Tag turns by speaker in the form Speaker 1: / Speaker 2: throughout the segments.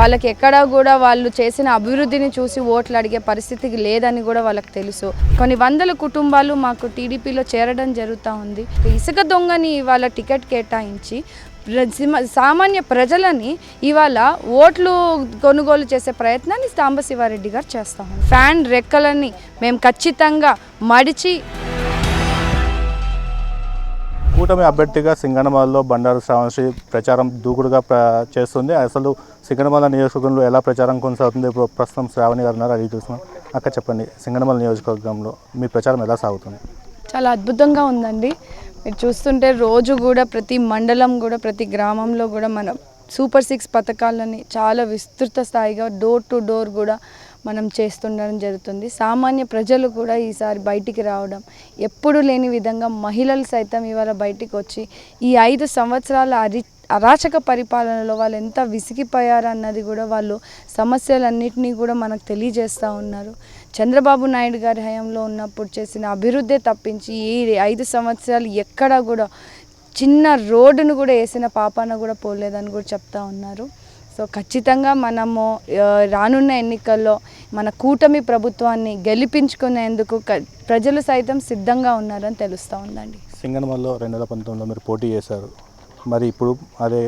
Speaker 1: వాళ్ళకి ఎక్కడా కూడా వాళ్ళు చేసిన అభివృద్ధిని చూసి ఓట్లు అడిగే పరిస్థితికి లేదని కూడా వాళ్ళకి తెలుసు. కొన్ని వందల కుటుంబాలు మాకు టీడీపీలో చేరడం జరుగుతూ ఉంది. ఇసుక దొంగని ఇవాళ టికెట్ కేటాయించి ప్ర- సిమ- సామాన్య ప్రజలని ఇవాళ ఓట్లు కొనుగోలు చేసే ప్రయత్నాన్ని సాంబశివారెడ్డి గారు చేస్తాం ఫ్యాన్ రెక్కలని మేము ఖచ్చితంగా మడిచి
Speaker 2: కూటమి అభ్యర్థిగా సింగనమలలో బండారు శ్రావణశ్రీ ప్రచారం దూకుడుగా చేస్తుంది. అసలు సింగనమల నియోజకవర్గంలో ఎలా ప్రచారం కొనసాగుతుంది? ఇప్పుడు ప్రస్తుతం శ్రావణి గారు ఉన్నారు అడిగి చూస్తున్నాం. అక్క చెప్పండి సింగనమల నియోజకవర్గంలో మీ ప్రచారం ఎలా సాగుతుంది?
Speaker 1: చాలా అద్భుతంగా ఉందండి. మీరు చూస్తుంటే రోజు కూడా ప్రతి మండలం కూడా ప్రతి గ్రామంలో కూడా మనం సూపర్ సిక్స్ పథకాలని చాలా విస్తృత స్థాయిగా డోర్ టు డోర్ కూడా మనం చేస్తుండడం జరుగుతుంది. సామాన్య ప్రజలు కూడా ఈసారి బయటికి రావడం ఎప్పుడు లేని విధంగా మహిళలు సైతం ఇవాళ బయటికి వచ్చి ఈ ఐదు సంవత్సరాల అరి అరాచక పరిపాలనలో వాళ్ళు ఎంత విసిగిపోయారన్నది కూడా వాళ్ళు సమస్యలన్నింటినీ కూడా మనకు తెలియజేస్తూ ఉన్నారు. చంద్రబాబు నాయుడు గారి హయాంలో ఉన్నప్పుడు చేసిన అభివృద్ధి తప్పించి ఈ ఐదు సంవత్సరాలు ఎక్కడా కూడా చిన్న రోడ్డును కూడా వేసిన పాపాన కూడా పోలేదని కూడా చెప్తా ఉన్నారు. సో ఖచ్చితంగా మనము రానున్న ఎన్నికల్లో మన కూటమి ప్రభుత్వాన్ని గెలిపించుకునేందుకు ప్రజలు సైతం సిద్ధంగా ఉన్నారని తెలుస్తూ ఉందండి.
Speaker 2: సింగనమల్లో రెండు వేల పంతొమ్మిదిలో మీరు పోటీ చేశారు. మరి ఇప్పుడు అదే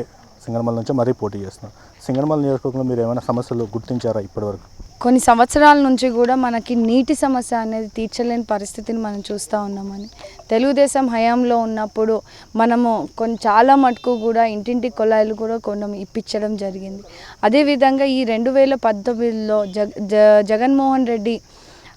Speaker 2: సింగనమల్ నుంచి మరీ పోటీ చేస్తున్నారు. సింగనమల నియోజకవర్గంలో మీరు ఏమైనా సమస్యలు గుర్తించారా ఇప్పటివరకు?
Speaker 1: కొన్ని సంవత్సరాల నుంచి కూడా మనకి నీటి సమస్య అనేది తీర్చలేని పరిస్థితిని మనం చూస్తూ ఉన్నామని. తెలుగుదేశం హయాంలో ఉన్నప్పుడు మనము కొన్ని చాలా మటుకు కూడా ఇంటింటి కుళాయిలు కూడా కొన్ని ఇప్పించడం జరిగింది. అదేవిధంగా ఈ రెండు వేల పంతొమ్మిదిలో జగ జ- జగన్మోహన్ రెడ్డి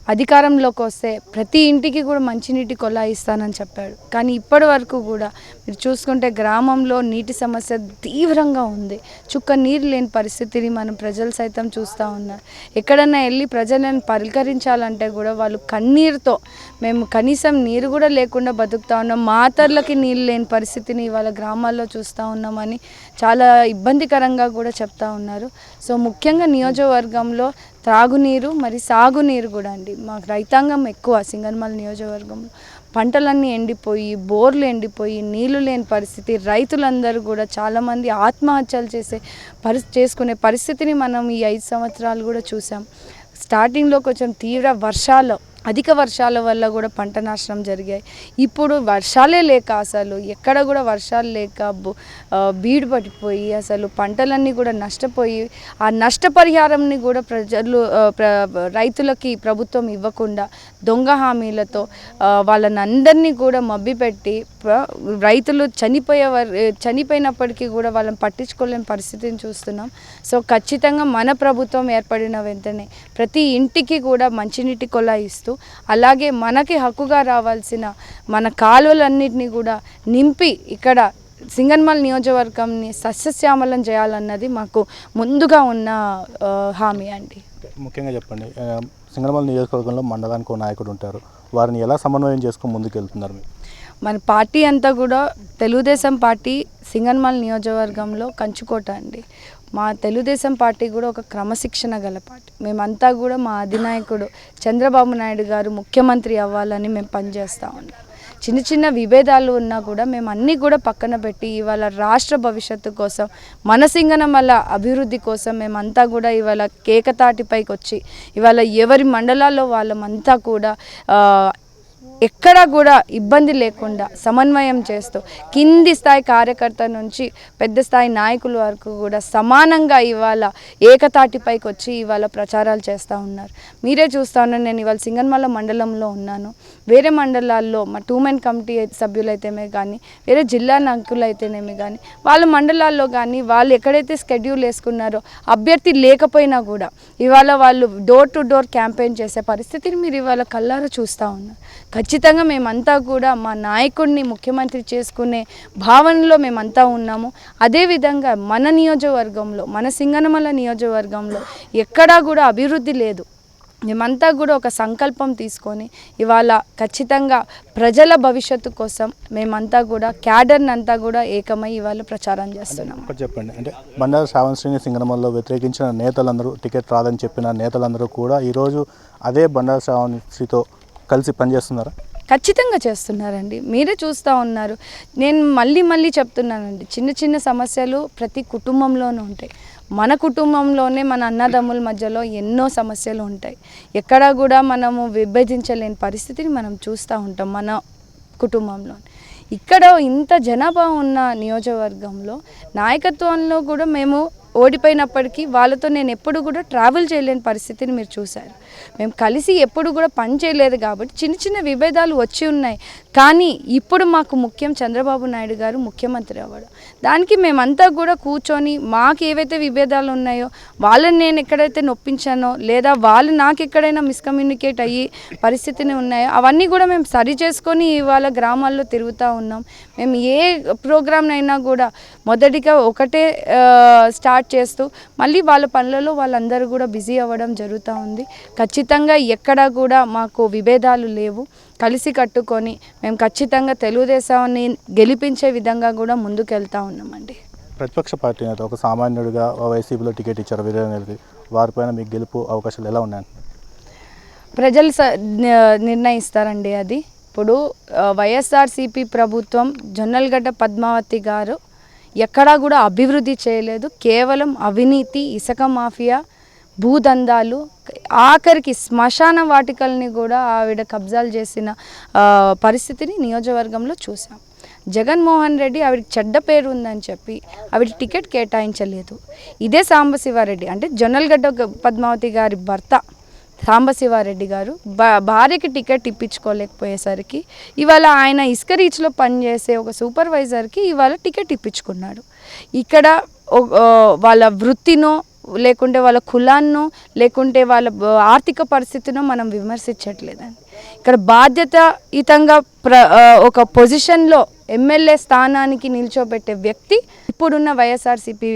Speaker 1: అధికారంలోకి వస్తే ప్రతి ఇంటికి కూడా మంచినీటి కొలా ఇస్తానని చెప్పాడు. కానీ ఇప్పటి వరకు కూడా మీరు చూసుకుంటే గ్రామంలో నీటి సమస్య తీవ్రంగా ఉంది. చుక్క నీరు లేని పరిస్థితిని మనం ప్రజలు సైతం చూస్తూ ఉన్నారు. ఎక్కడన్నా వెళ్ళి ప్రజలను పరికరించాలంటే కూడా వాళ్ళు కన్నీరుతో మేము కనీసం నీరు కూడా లేకుండా బతుకుతా ఉన్నాం. మాతర్లకి నీళ్ళు లేని పరిస్థితిని ఇవాళ గ్రామాల్లో చూస్తూ ఉన్నామని చాలా ఇబ్బందికరంగా కూడా చెప్తా ఉన్నారు. సో ముఖ్యంగా నియోజకవర్గంలో త్రాగునీరు మరి సాగునీరు కూడా అండి. మాకు రైతాంగం ఎక్కువ సింగన్మల నియోజకవర్గంలో. పంటలన్నీ ఎండిపోయి బోర్లు ఎండిపోయి నీళ్ళు లేని పరిస్థితి రైతులందరూ కూడా చాలామంది ఆత్మహత్యలు చేసే పరి చేసుకునే పరిస్థితిని మనం ఈ ఐదు సంవత్సరాలు కూడా చూసాం. స్టార్టింగ్లో కొంచెం తీవ్ర వర్షాలు అధిక వర్షాల వల్ల కూడా పంట నాశనం జరిగాయి. ఇప్పుడు వర్షాలే లేక అసలు ఎక్కడ కూడా వర్షాలు లేక బీడు పట్టిపోయి అసలు పంటలన్నీ కూడా నష్టపోయి ఆ నష్టపరిహారంని కూడా ప్రజలు ప్ర- రైతులకి ప్రభుత్వం ఇవ్వకుండా దొంగ హామీలతో వాళ్ళని అందరినీ కూడా మభ్యపెట్టి రైతులు చనిపోయే చనిపోయినప్పటికీ కూడా వాళ్ళని పట్టించుకోలేని పరిస్థితిని చూస్తున్నాం. సో ఖచ్చితంగా మన ప్రభుత్వం ఏర్పడిన వెంటనే ప్రతి ఇంటికి కూడా మంచినీటి కొలాయి ఇస్తూ అలాగే మనకి హక్కుగా రావాల్సిన మన కాలువలన్నింటినీ కూడా నింపి ఇక్కడ సింగన్మల్ నియోజకవర్గంని సస్యశ్యామలం చేయాలన్నది మాకు ముందుగా ఉన్న హామీ అండి.
Speaker 2: ముఖ్యంగా చెప్పండి ఆ, సింగనమల నియోజకవర్గంలో మండలానికి నాయకుడు ఉంటారు. వారిని ఎలా సమన్వయం చేసుకుని ముందుకు వెళ్తున్నారు మీరు?
Speaker 1: మన పార్టీ అంతా కూడా తెలుగుదేశం పార్టీ సింగన్మల్ నియోజకవర్గంలో కంచుకోట అండి. మా తెలుగుదేశం పార్టీ కూడా ఒక క్రమశిక్షణ గల పార్టీ. మేమంతా కూడా మా అధినాయకుడు చంద్రబాబు నాయుడు గారు ముఖ్యమంత్రి అవ్వాలని మేము పనిచేస్తూ ఉన్నాం. చిన్న చిన్న విభేదాలు ఉన్నా కూడా మేము అన్నీ కూడా పక్కన పెట్టి ఇవాళ రాష్ట్ర భవిష్యత్తు కోసం మన సింగనమల అభివృద్ధి కోసం మేమంతా కూడా ఇవాళ కేకతాటిపైకి వచ్చి ఇవాళ ఎవరి మండలాల్లో వాళ్ళమంతా కూడా ఎక్కడా కూడా ఇబ్బంది లేకుండా సమన్వయం చేస్తూ కింది స్థాయి కార్యకర్త నుంచి పెద్ద స్థాయి నాయకుల వరకు కూడా సమానంగా ఇవాళ ఏకతాటిపైకి వచ్చి ఇవాళ ప్రచారాలు చేస్తూ ఉన్నారు. మీరే చూస్తా నేను ఇవాళ సింగన్మల మండలంలో ఉన్నాను. వేరే మండలాల్లో మా టూ మెన్ కమిటీ సభ్యులైతేనే కానీ వేరే జిల్లా నాయకులైతేనేమి కానీ వాళ్ళ మండలాల్లో కానీ వాళ్ళు ఎక్కడైతే స్కెడ్యూల్ వేసుకున్నారో అభ్యర్థి లేకపోయినా కూడా ఇవాళ వాళ్ళు డోర్ టు డోర్ క్యాంపెయిన్ చేసే పరిస్థితిని మీరు ఇవాళ కల్లారా చూస్తూ ఉన్నారు. ఖచ్చితంగా మేమంతా కూడా మా నాయకుడిని ముఖ్యమంత్రి చేసుకునే భావనలో మేమంతా ఉన్నాము. అదేవిధంగా మన నియోజకవర్గంలో మన సింగనమల నియోజకవర్గంలో ఎక్కడా కూడా అభివృద్ధి లేదు. మేమంతా కూడా ఒక సంకల్పం తీసుకొని ఇవాళ ఖచ్చితంగా ప్రజల భవిష్యత్తు కోసం మేమంతా కూడా క్యాడర్ని అంతా కూడా ఏకమై ఇవాళ ప్రచారం చేస్తున్నాం
Speaker 2: ఒకటి చెప్పండి అంటే బండారు శ్రావణ్ శ్రీని సింగనమల్లో వ్యతిరేకించిన నేతలందరూ టికెట్ రాదని చెప్పిన నేతలందరూ కూడా ఈరోజు అదే బండారు శ్రావణ్ శ్రీతో కలిసి పనిచేస్తున్నారా?
Speaker 1: ఖచ్చితంగా చేస్తున్నారండి. మీరే చూస్తూ ఉన్నారు. నేను మళ్ళీ మళ్ళీ చెప్తున్నానండి. చిన్న చిన్న సమస్యలు ప్రతి కుటుంబంలోనూ ఉంటాయి. మన కుటుంబంలోనే మన అన్నదమ్ముల మధ్యలో ఎన్నో సమస్యలు ఉంటాయి. ఎక్కడా కూడా మనము విభజించలేని పరిస్థితిని మనం చూస్తూ ఉంటాం మన కుటుంబంలో. ఇక్కడ ఇంత జనాభా ఉన్న నియోజకవర్గంలో నాయకత్వంలో కూడా మేము ఓడిపోయినప్పటికీ వాళ్ళతో నేను ఎప్పుడు కూడా ట్రావెల్ చేయలేని పరిస్థితిని మీరు చూశారు. మేము కలిసి ఎప్పుడు కూడా పని చేయలేదు కాబట్టి చిన్న చిన్న విభేదాలు వచ్చి ఉన్నాయి. కానీ ఇప్పుడు మాకు ముఖ్యం చంద్రబాబు నాయుడు గారు ముఖ్యమంత్రి అవ్వడం. దానికి మేమంతా కూడా కూర్చొని మాకు ఏవైతే విభేదాలు ఉన్నాయో వాళ్ళని నేను ఎక్కడైతే నొప్పించానో లేదా వాళ్ళు నాకు ఎక్కడైనా మిస్కమ్యూనికేట్ అయ్యి పరిస్థితిని ఉన్నాయో అవన్నీ కూడా మేము సరి చేసుకొని ఇవాళ గ్రామాల్లో తిరుగుతూ ఉన్నాం. మేము ఏ ప్రోగ్రామ్నైనా కూడా మొదటిగా ఒకటే స్టార్ట్ చేస్తూ మళ్ళీ వాళ్ళ పనులలో వాళ్ళందరూ కూడా బిజీ అవ్వడం జరుగుతూ ఉంది. ఖచ్చితంగా ఎక్కడా కూడా మాకు విభేదాలు లేవు. కలిసి కట్టుకొని మేము ఖచ్చితంగా తెలుగుదేశాన్ని గెలిపించే విధంగా కూడా ముందుకెళ్తా ఉన్నామండి.
Speaker 2: ప్రతిపక్ష పార్టీ నేత ఒక సామాన్యుడిగా వైసీపీలో టికెట్ ఇచ్చారు వీరేంద్రకి వారిపైన మీకు గెలుపు అవకాశాలు ఎలా ఉన్నాయి
Speaker 1: ప్రజలు నిర్ణయిస్తారండి అది. ఇప్పుడు వైఎస్ఆర్సీపీ ప్రభుత్వం జొన్నలగడ్డ పద్మావతి గారు ఎక్కడా కూడా అభివృద్ధి చేయలేదు. కేవలం అవినీతి ఇసుక మాఫియా భూదందాలు ఆఖరికి శ్మశాన వాటికల్ని కూడా ఆవిడ కబ్జాలు చేసిన పరిస్థితిని నియోజకవర్గంలో చూసాం. జగన్మోహన్ రెడ్డి ఆవిడకి చెడ్డ పేరు ఉందని చెప్పి ఆవిడ టికెట్ కేటాయించలేదు. ఇదే సాంబశివారెడ్డి అంటే జొన్నలగడ్డ పద్మావతి గారి భర్త సాంబశివారెడ్డి గారు భార్యకి టికెట్ ఇప్పించుకోలేకపోయేసరికి ఇవాళ ఆయన ఇసుక రీచ్లో పనిచేసే ఒక సూపర్వైజర్కి ఇవాళ టికెట్ ఇప్పించుకున్నాడు. ఇక్కడ వాళ్ళ వృత్తినో లేకుంటే వాళ్ళ కులాన్నో లేకుంటే వాళ్ళ ఆర్థిక పరిస్థితినో మనం విమర్శించట్లేదండి. ఇక్కడ బాధ్యతయుతంగా ప్ర ఒక పొజిషన్లో ఎమ్మెల్యే స్థానానికి నిల్చోబెట్టే వ్యక్తి ఇప్పుడున్న వైఎస్ఆర్సీపీ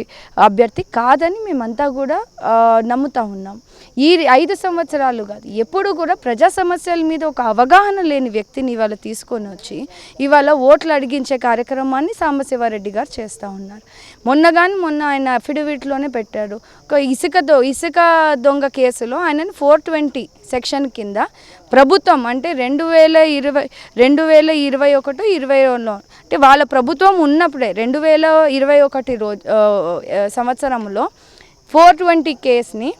Speaker 1: అభ్యర్థి కాదని మేమంతా కూడా నమ్ముతా ఉన్నాం. ఈ ఐదు సంవత్సరాలు కాదు ఎప్పుడు కూడా ప్రజా సమస్యల మీద ఒక అవగాహన లేని వ్యక్తిని ఇవాళ తీసుకొని వచ్చి ఇవాళ ఓట్లు అడిగించే కార్యక్రమాన్ని సాంబశివారెడ్డి గారు చేస్తూ ఉన్నారు. మొన్న కానీ మొన్న ఆయన అఫిడవిట్లోనే పెట్టాడు. ఒక ఇసుక దో ఇసుక దొంగ కేసులో ఆయనను ఫోర్ ట్వంటీ సెక్షన్ కింద ప్రభుత్వం అంటే రెండు వేల ఇరవై రెండు వేల ఇరవై ఒకటి ఇరవైలో అంటే వాళ్ళ ప్రభుత్వం ఉన్నప్పుడే రెండు వేల ఇరవై ఒకటి రోజు సంవత్సరంలో ఫోర్ ట్వంటీ కేస్ని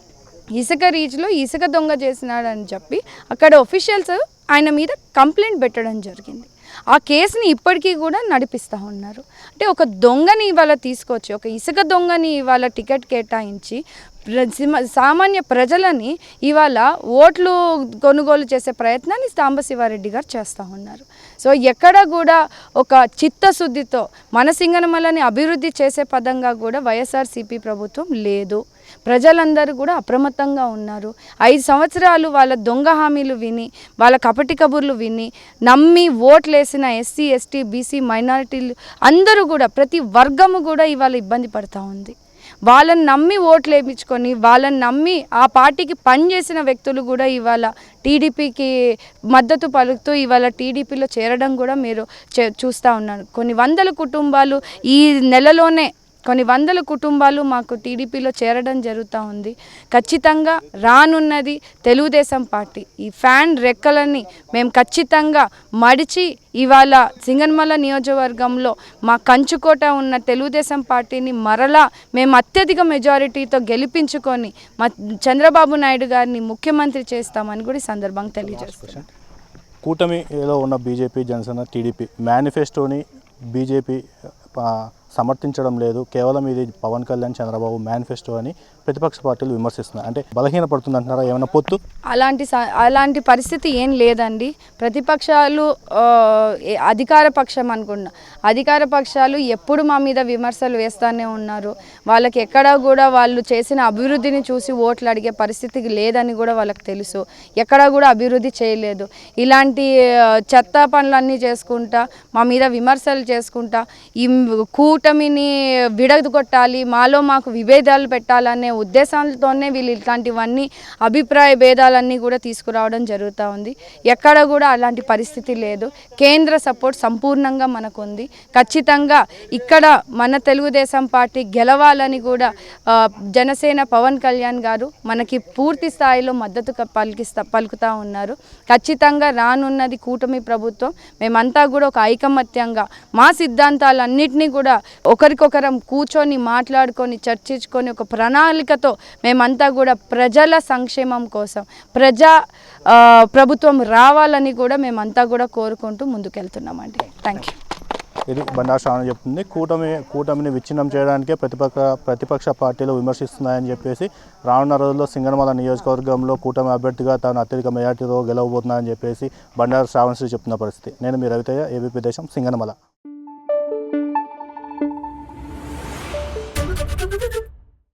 Speaker 1: ఇసుక రీచ్లో ఇసుక దొంగ చేసినాడని చెప్పి అక్కడ ఒఫీషియల్స్ ఆయన మీద కంప్లైంట్ పెట్టడం జరిగింది. ఆ కేసుని ఇప్పటికీ కూడా నడిపిస్తూ ఉన్నారు. అంటే ఒక దొంగని ఇవాళ తీసుకొచ్చి ఒక ఇసుక దొంగని ఇవాళ టికెట్ కేటాయించి సామాన్య ప్రజలని ఇవాళ ఓట్లు కొనుగోలు చేసే ప్రయత్నాన్ని సాంబశివారెడ్డి గారు చేస్తూ ఉన్నారు. సో ఎక్కడ కూడా ఒక చిత్తశుద్ధితో మన సింగనమలని అభివృద్ధి చేసే పదంగా కూడా వైఎస్ఆర్సీపీ ప్రభుత్వం లేదు. ప్రజలందరూ కూడా అప్రమత్తంగా ఉన్నారు. ఐదు సంవత్సరాలు వాళ్ళ దొంగ హామీలు విని వాళ్ళ కపటి కబుర్లు విని నమ్మి ఓట్లేసిన ఎస్సీ ఎస్టీ బీసీ మైనారిటీలు అందరూ కూడా ప్రతి వర్గము కూడా ఇవాళ ఇబ్బంది పడుతూ ఉంది. వాళ్ళని నమ్మి ఓట్లు వేయించుకొని వాళ్ళని నమ్మి ఆ పార్టీకి పనిచేసిన వ్యక్తులు కూడా ఇవాళ టీడీపీకి మద్దతు పలుకుతూ ఇవాళ టీడీపీలో చేరడం కూడా మీరు చే చూస్తూ ఉన్నారు. కొన్ని వందల కుటుంబాలు ఈ నెలలోనే కొన్ని వందల కుటుంబాలు మాకు టీడీపీలో చేరడం జరుగుతూ ఉంది. ఖచ్చితంగా రానున్నది తెలుగుదేశం పార్టీ. ఈ ఫ్యాన్ రెక్కలని మేము ఖచ్చితంగా మడిచి ఇవాళ సింగన్మల నియోజకవర్గంలో మా కంచుకోట ఉన్న తెలుగుదేశం పార్టీని మరలా మేము అత్యధిక మెజారిటీతో గెలిపించుకొని మా చంద్రబాబు నాయుడు గారిని ముఖ్యమంత్రి చేస్తామని కూడా ఈ సందర్భంగా తెలియజేస్తున్నాం.
Speaker 2: కూటమిలో ఉన్న బీజేపీ జనసేన టీడీపీ మేనిఫెస్టోని బీజేపీ సమర్థించడం లేదు. కేవలం ఇది పవన్ కళ్యాణ్ చంద్రబాబు మేనిఫెస్టో అని ప్రతిపక్ష పార్టీలు విమర్శిస్తున్నాయి. అంటే బలహీనపడుతుంది అంటున్నారా ఏమైనా పొత్తు?
Speaker 1: అలాంటి అలాంటి పరిస్థితి ఏం లేదండి. ప్రతిపక్షాలు అధికార పక్షం అనుకున్నా అధికార పక్షాలు ఎప్పుడు మా మీద విమర్శలు వేస్తూనే ఉన్నారు. వాళ్ళకి ఎక్కడా కూడా వాళ్ళు చేసిన అభివృద్ధిని చూసి ఓట్లు అడిగే పరిస్థితి లేదని కూడా వాళ్ళకి తెలుసు. ఎక్కడా కూడా అభివృద్ధి చేయలేదు. ఇలాంటి చెత్త పనులన్నీ చేసుకుంటా మా మీద విమర్శలు చేసుకుంటా ఈ కూటమిని విడగొట్టాలి మాలో మాకు విభేదాలు పెట్టాలనే ఉద్దేశాలతోనే వీళ్ళు ఇట్లాంటివన్నీ అభిప్రాయ భేదాలన్నీ కూడా తీసుకురావడం జరుగుతూ ఉంది. ఎక్కడ కూడా అలాంటి పరిస్థితి లేదు. కేంద్ర సపోర్ట్ సంపూర్ణంగా మనకు ఉంది ఖచ్చితంగా ఇక్కడ మన తెలుగుదేశం పార్టీ గెలవాలని కూడా జనసేన పవన్ కళ్యాణ్ గారు మనకి పూర్తి స్థాయిలో మద్దతు పలికిస్తా పలుకుతూ ఉన్నారు. ఖచ్చితంగా రానున్నది కూటమి ప్రభుత్వం. మేమంతా కూడా ఒక ఐకమత్యంగా మా సిద్ధాంతాలన్నింటినీ కూడా ఒకరికొకరం కూర్చొని మాట్లాడుకొని చర్చించుకొని ఒక ప్రణాళిక ప్రణాళికతో మేమంతా కూడా ప్రజల సంక్షేమం కోసం ప్రజా ప్రభుత్వం రావాలని కూడా మేమంతా కూడా కోరుకుంటూ ముందుకెళ్తున్నామండి. థ్యాంక్ యూ
Speaker 2: ఇది బండారు చెప్తుంది. కూటమి కూటమిని విచ్ఛిన్నం చేయడానికే ప్రతిపక్ష ప్రతిపక్ష పార్టీలు విమర్శిస్తున్నాయని చెప్పేసి రానున్న రోజుల్లో సింగనమల నియోజకవర్గంలో కూటమి అభ్యర్థిగా తాను అత్యధిక మెజార్టీతో గెలవబోతున్నాయని చెప్పేసి బండారు శ్రావణశ్రీ చెప్తున్న పరిస్థితి. నేను మీ రవితయ్య ఏబీపీ దేశం సింగనమల.